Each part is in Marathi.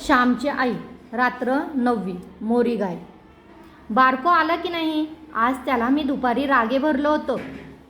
श्यामची आई रात्र नववी मोरी गाय. बारको आला की नाही? आज त्याला मी दुपारी रागे भरलो होतो.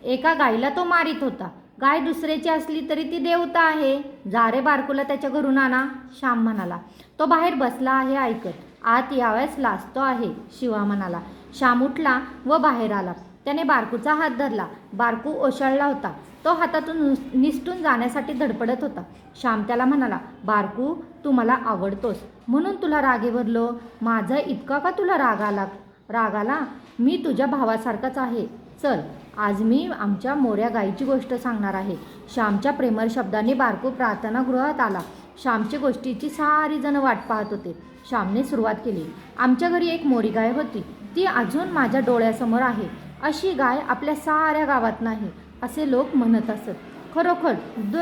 एका गायीला तो मारित होता. गाय दुसऱ्याची असली तरी ती देवता आहे. जा रे बारकोला त्याच्या घरून आणा श्याम म्हणाला. तो बाहेर बसला आहे ऐकत. आत यावेळेस लाजतो आहे शिवा म्हणाला. श्याम उठला व बाहेर आला. त्याने बारकूचा हात धरला. बारकू ओशाळला होता. तो हातातून निसटून जाण्यासाठी धडपडत होता. श्याम त्याला म्हणाला बारकू तू मला आवडतोस. म्हणून तुला रागे भरलो माझा इतका का तुला राग आला? राग आला? मी तुझ्या भावासारखाच आहे. चल आज मी आमच्या मोऱ्या गाईची गोष्ट सांगणार आहे. श्यामच्या प्रेमळ शब्दांनी बारकू प्रार्थनागृहात आला. श्यामची गोष्टीची सारी जण वाट पाहत होते. श्यामने सुरुवात केली. आमच्या घरी एक मोरी गाय होती. ती अजून माझ्या डोळ्यासमोर आहे. अशी गाय आपल्या साऱ्या गावात नाही असे लोक म्हणत असत. खरोखर द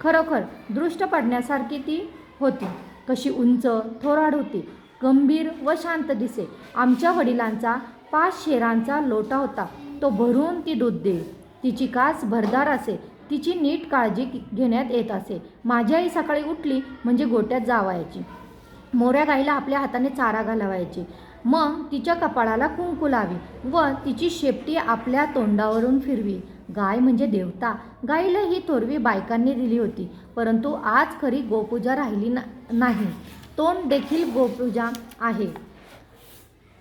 खरोखर दृष्ट पडण्यासारखी ती होती. कशी उंच थोराड होती गंभीर व शांत दिसे. आमच्या वडिलांचा पाच शेरांचा लोटा होता. तो भरून ती दूध दे तिची कास भरदार असे. तिची नीट काळजी घेण्यात येत असे. माझी आई सकाळी उठली म्हणजे गोट्यात जावायची. मोऱ्या गाईला आपल्या हाताने चारा घालावायची. मग तिच्या कपाळाला कुंकू लावी व तिची शेपटी आपल्या तोंडावरून फिरवी. गाय म्हणजे देवता. गायीला ही थोरवी बायकांनी दिली होती परंतु आज खरी गोपूजा राहिली ना नाही. तोंड देखील गोपूजा आहे.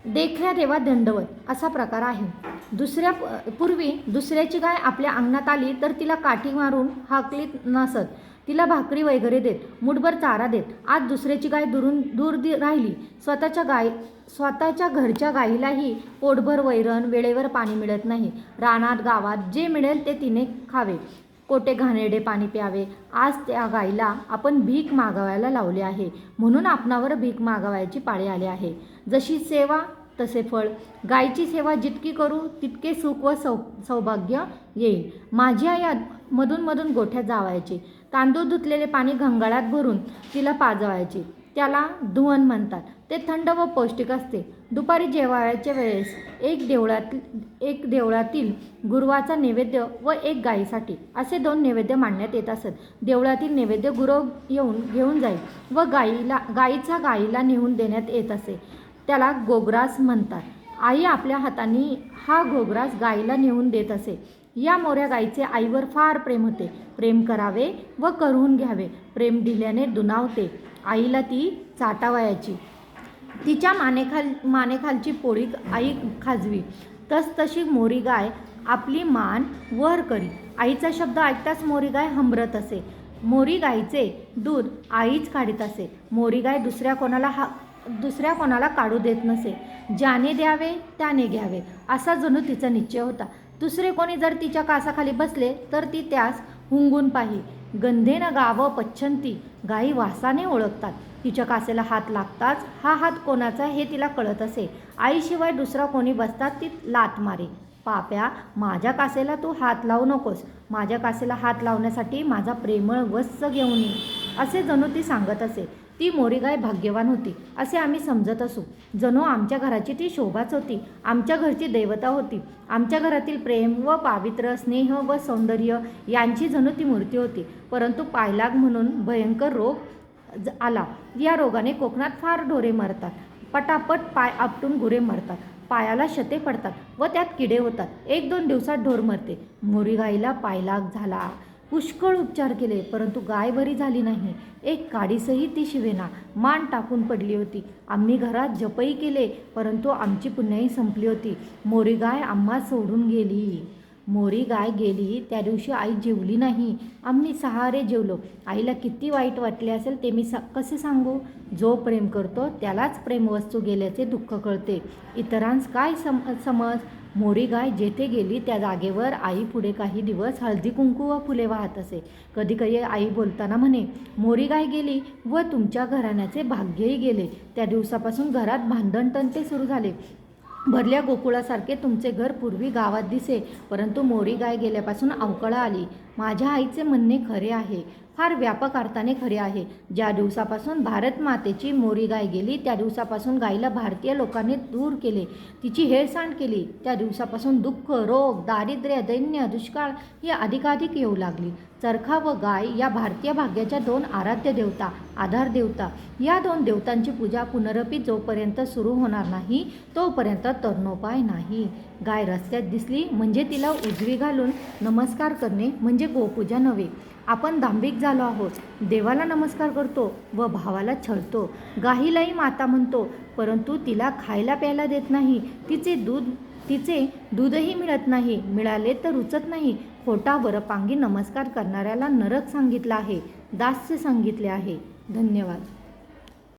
देखल्या देवा दंडवत असा प्रकार आहे. दुसऱ्या पूर्वी दुसऱ्याची गाय आपल्या अंगणात आली तर तिला काठी मारून हाकलीत नसत. तिला भाकरी वगैरे देत मुठभर चारा देत. आज दुसऱ्याची गाय दुरून दूर दि राहिली. स्वतःच्या गाय स्वतःच्या घरच्या गाईलाही पोटभर वैरण वेळेवर पाणी मिळत नाही. रानात गावात जे मिळेल ते तिने खावे. कोटे घाणेरडे पाणी प्यावे. आज त्या गाईला आपण भीक मागवायला लावले आहे. म्हणून आपणावर भीक मागवायची पाळी आली आहे. जशी सेवा तसे फळ. गायीची सेवा जितकी करू तितके सुख व सौ सौभाग्य येईल. माझी आई मधूनमधून मधून मधून गोठ्यात जावायची. तांदूळ धुतलेले पाणी घंगाळात भरून तिला पाजवायचे. त्याला धुवन म्हणतात. ते थंड व पौष्टिक असते. दुपारी जेवायच्या वेळेस एक देवळात एक देवळातील गुरुवाचा नैवेद्य व एक गायीसाठी असे दोन नैवेद्य मांडण्यात येत असत. देवळातील नैवेद्य गुरव येऊन घेऊन जाईल व गाईला गाईचा गाईला नेऊन देण्यात येत असे. त्याला गोग्रास म्हणतात. आई आपल्या हाताने हा घोगरास गाईला नेऊन देत असे. या मोऱ्या गाईचे आईवर फार प्रेम होते. प्रेम करावे व करून घ्यावे. प्रेम दिल्याने दुनावते. आईला ती चाटावयाची. तिच्या मानेखाल मानेखालची पोळी आई खाजवी. तस तशी मोरी गाय आपली मान वर करी. आईचा शब्द ऐकताच मोरी गाय हंबरत असे. मोरी गायीचे दूध आईच काढीत असे. मोरी गाय दुसऱ्या कोणाला हा दुसऱ्या कोणाला काढू देत नसे. ज्याने द्यावे त्याने घ्यावे असा जणू तिचा निश्चय होता. दुसरे कोणी जर तिच्या कासाखाली बसले तर ती त्यास हुंगून पाही. गंधेनं गावं पच्छंती गाई वासाने ओळखतात. तिच्या कासेला हात लागताच हा हात कोणाचा हे तिला कळत असे. आईशिवाय दुसरा कोणी बसतात ती लात मारे. पाप्या माझ्या कासेला तू हात लावू नकोस. माझ्या कासेला हात लावण्यासाठी माझा प्रेमळ वस्स घेऊन ये. असे जणू ती सांगत असे. ती मोरीगाय भाग्यवान होती असे आम्ही समजत असू. जणू आमच्या घराची ती शोभाच होती. आमच्या घरची देवता होती. आमच्या घरातील प्रेम व पावित्र्य स्नेह व सौंदर्य यांची जणू ती मूर्ती होती. परंतु पायलाग म्हणून भयंकर रोग ज- आला. या रोगाने कोकणात फार ढोरे मरतात. पटापट पाय आपटून गुरे मरतात. पायाला शते पडतात व त्यात किडे होतात. एक दोन दिवसात ढोर मरते. मोरीगाईला पायलाग झाला. पुष्कळ उपचार केले परंतु गाय बरी झाली नाही. एक काडीसही ती शिवेना. मान टाकून पडली होती. आम्ही घरात जपही केले परंतु आमची पुण्याही संपली होती. मोरी गाय आम्हा सोडून गेली. मोरी गाय गेली त्या दिवशी आई जेवली नाही. आम्ही सहारे जेवलो. आईला किती वाईट वाटले असेल ते मी सा कसे सांगू? जो प्रेम करतो त्यालाच प्रेमवस्तू गेल्याचे दुःख कळते. इतरांस काय सम समज? मोरी गाय जेथे गेली त्या जागेवर आई पुढे काही दिवस हळदी कुंकू व फुले वाहत असे. कधी कधी आई बोलताना म्हणे मोरी गाय गेली व तुमच्या घराण्याचे भाग्यही गेले. त्या दिवसापासून घरात भांडणतंटे सुरू झाले. भरल्या गोकुळासारखे तुमचे घर पूर्वी गावात दिसे परंतु मोरी गाय गेल्यापासून अवकळा आली. माझ्या आईचे म्हणणे खरे आहे फार व्यापक अर्थाने खरे आहे. ज्या दिवसापासून भारत मातेची मोरी गाय गेली त्या दिवसापासून गायीला भारतीय लोकांनी दूर केले तिची हेळसांड केली. त्या दिवसापासून दुःख रोग दारिद्र्य दैन्य दुष्काळ ही अधिकाधिक येऊ लागली. चरखा व गाय या भारतीय भाग्याच्या दोन आराध्य देवता आधार देवता. या दोन देवतांची पूजा पुनरपी जोपर्यंत सुरू होणार नाही तोपर्यंत तरुणोपाय नाही. गाय रस्त्यात दिसली म्हणजे तिला उजवी घालून नमस्कार करणे म्हणजे म्हणजे गोपूजा नव्हे. आपण दांभिक झालो आहोत. देवाला नमस्कार करतो व भावाला छळतो. गाईलाही माता म्हणतो परंतु तिला खायला प्यायला देत नाही. तिचे दूध तिचे दूधही मिळत नाही. मिळाले तर रुचत नाही. खोटा वरपांगी नमस्कार करणाऱ्याला नरक सांगितला आहे. दास्य सांगितले आहे. धन्यवाद.